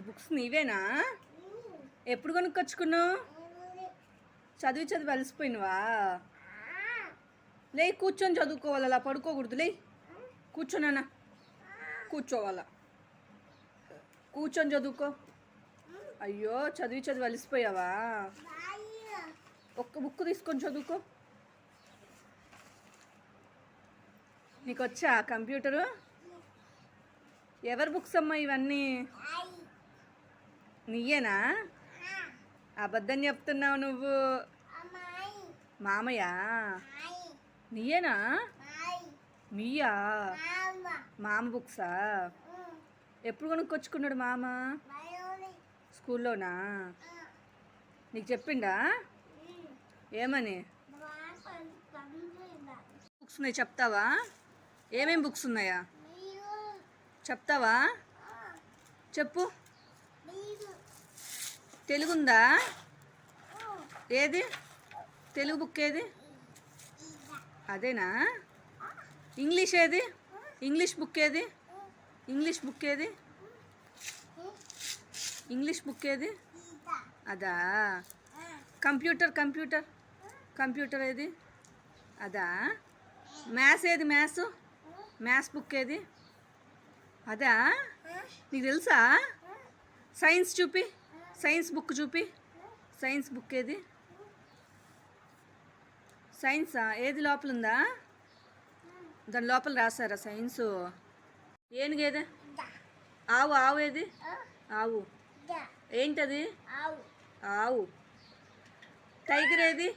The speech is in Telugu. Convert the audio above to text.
ఈ బుక్స్ నీవేనా? ఎప్పుడు కొనుక్కొచ్చుకున్నావు? చదివి చదివి అలసిపోయినవా? లే కూర్చొని చదువుకోవాలి అలా పడుకోకూడదు. లే కూర్చోనన్నా కూర్చోవాలా. కూర్చొని చదువుకో. అయ్యో చదివి చదివి అలసిపోయావా? ఒక్క బుక్ తీసుకొని చదువుకో. నీకు వచ్చా కంప్యూటరు? ఎవరి బుక్స్ అమ్మా ఇవన్నీ? నీయేనా? అబద్ధం చెప్తున్నావు నువ్వు. మామయ్య? నీయేనా? మీయా మామ బుక్సా? ఎప్పుడు కొనుక్కొచ్చుకున్నాడు మామ? స్కూల్లోనా? నీకు చెప్పిండా? ఏమని? బుక్స్ ఉన్నాయి చెప్తావా? ఏమేమి బుక్స్ ఉన్నాయా? చెప్తావా? చెప్పు. తెలుగుందా? ఏది? తెలుగు బుక్ ఏది? అదేనా? ఇంగ్లీష్ ఏది? ఇంగ్లీష్ బుక్ ఏది? ఇంగ్లీష్ బుక్ ఏది? ఇంగ్లీష్ బుక్ ఏది? అదా? Computer computer. కంప్యూటర్ ఏది? అదా? మ్యాథ్స్ ఏది మ్యాథ్స్? మ్యాథ్స్ బుక్ ఏది? అదా? నీకు తెలుసా? సైన్స్ చూపి. సైన్స్ బుక్ చూపి. సైన్స్ బుక్ ఏది? సైన్సా? ఏది లోపల ఉందా దాని లోపల రాసారా సైన్సు? ఏనుగేదే ఆవు ఆవు ఏది? ఆవు. ఏంటది? ఆవు. టైగర్ ఏది?